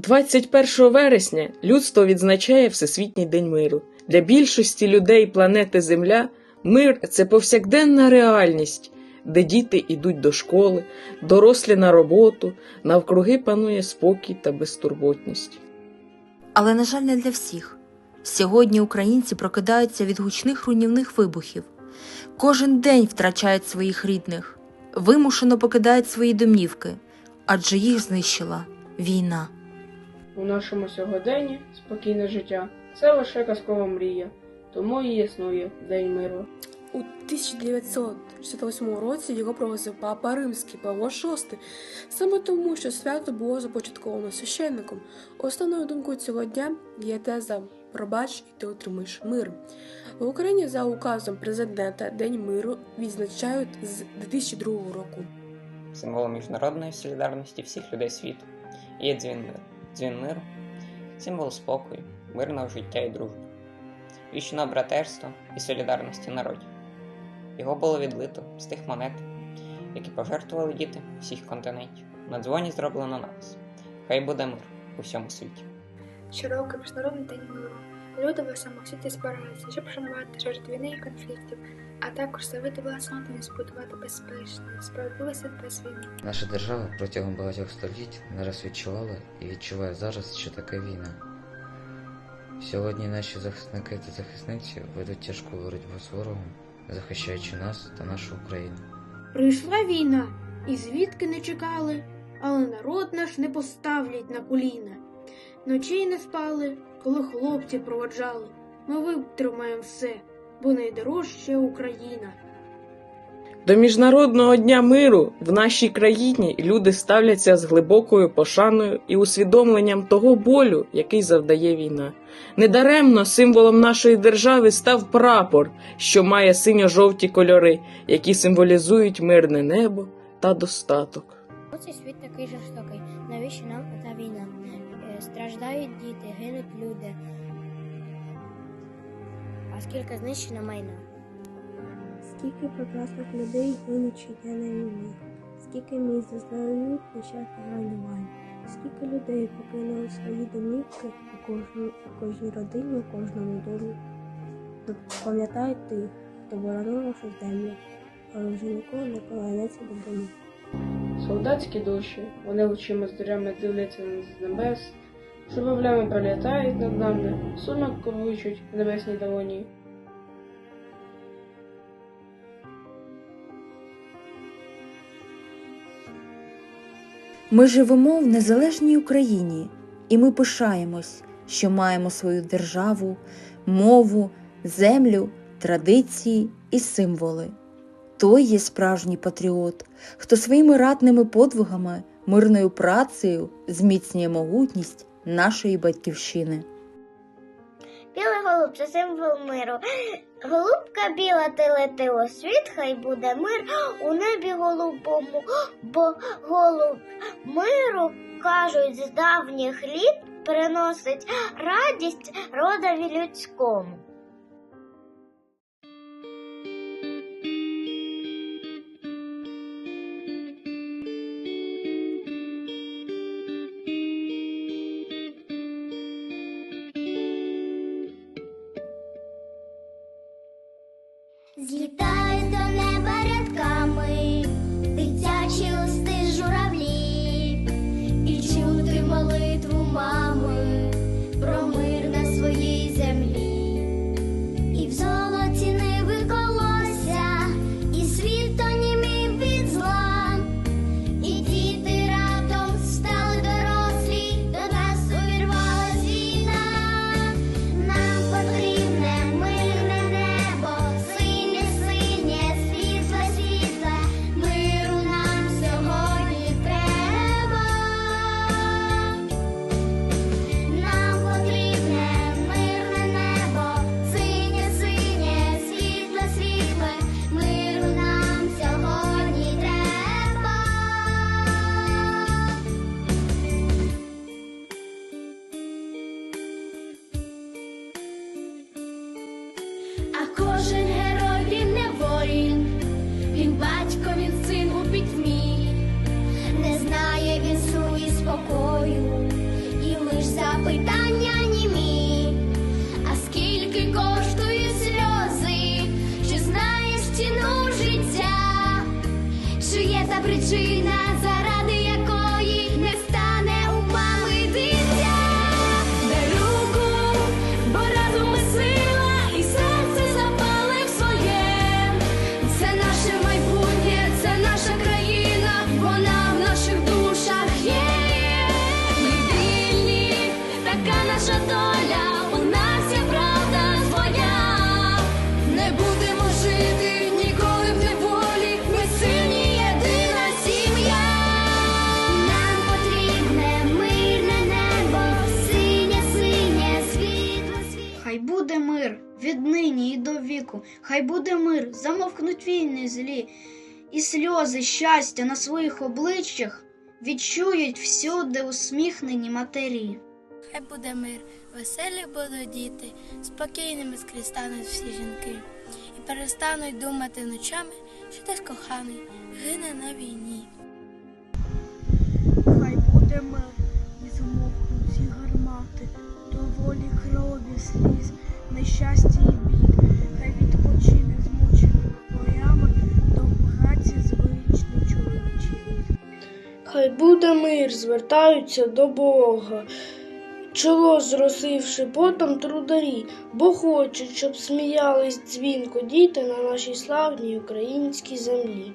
21 вересня людство відзначає Всесвітній день миру. Для більшості людей планети Земля мир це повсякденна реальність, де діти йдуть до школи, дорослі на роботу, навкруги панує спокій та безтурботність. Але, на жаль, не для всіх. Сьогодні українці прокидаються від гучних руйнівних вибухів. Кожен день втрачають своїх рідних, вимушено покидають свої домівки, адже їх знищила війна. У нашому сьогоденні спокійне життя це лише казкова мрія, тому і існує День миру. У 1968 році його проголосив папа Римський Павло VI, саме тому, що свято було започатковано священником. Основною думкою цього дня є теза «Пробач і ти отримаєш мир. В Україні за указом президента День миру відзначають з 2002 року. Символом міжнародної солідарності всіх людей світу є дзвін миру. Дзвін миру символ спокою, мирного життя і дружби, вічного братерства і солідарності народів. Його було відлито з тих монет, які пожертвували діти всіх континентів. На дзвоні зроблено напис Хай буде мир у всьому світі. Щороку міжнародний день миру. Люди в усьому світі збираються, щоб шанувати жертв війни і конфліктів, а також ставити власну і збудувати безпечний, справедливий світ без війни. Наша держава протягом багатьох століть не раз відчувала і відчуває зараз, що таке війна. Сьогодні наші захисники та захисниці ведуть тяжку боротьбу з ворогом, захищаючи нас та нашу Україну. Прийшла війна, і звідки не чекали, але народ наш не поставлять на коліна. Ночей не спали, коли хлопці проводжали. Ми витримаємо все, бо найдорожча Україна. До Міжнародного дня миру в нашій країні люди ставляться з глибокою пошаною і усвідомленням того болю, який завдає війна. Недаремно символом нашої держави став прапор, що має синьо-жовті кольори, які символізують мирне небо та достаток. Цей світ такий жорстокий. Навіщо нам та війна? Страждають діти, гинуть люди. А скільки знищено майна? Скільки прекрасних людей гинуть щодня на війні, скільки місць зазнають нещасного немає, скільки людей покинули свої домівки у кожній, у кожній родині, у кожному домі. Пам'ятай тих, хто боронив нашу землю, але вже ніколи не повернеться додому. Солдатські душі, вони очима зорями дивляться з небес, журавлями пролітають над нами, сумок ковичуть в небесній долоні. Ми живемо в незалежній Україні, і ми пишаємось, що маємо свою державу, мову, землю, традиції і символи. Той є справжній патріот, хто своїми ратними подвигами, мирною працею зміцнює могутність нашої батьківщини. Білий голуб це символ миру. Голубка біла ти лети у світ, хай буде мир у небі голубому, бо голуб миру, кажуть, з давніх літ приносить радість родові людському. Злітають батько він син у пітьмі, не знає він сну і спокою, і лиш запитання німі. А скільки коштує сльози, чи знаєш ціну життя, чи є та причина? за.. Віднині і до віку, хай буде мир, замовкнуть війни злі, і сльози щастя на своїх обличчях відчують всюди усміхнені матері. Хай буде мир, веселі будуть діти, спокійними скрізь стануть всі жінки, і перестануть думати ночами, що десь коханий гине на війні. Хай буде мир, і замовкнуть ці гармати, до волі крові, сліз, нещастя і бід. Хай відпочине змученими боями, до праці звичний чоловічий рід. Хай буде мир, звертаються до Бога. Чоло зросивши потом трударі, бо хочуть, щоб сміялись дзвінко діти на нашій славній українській землі.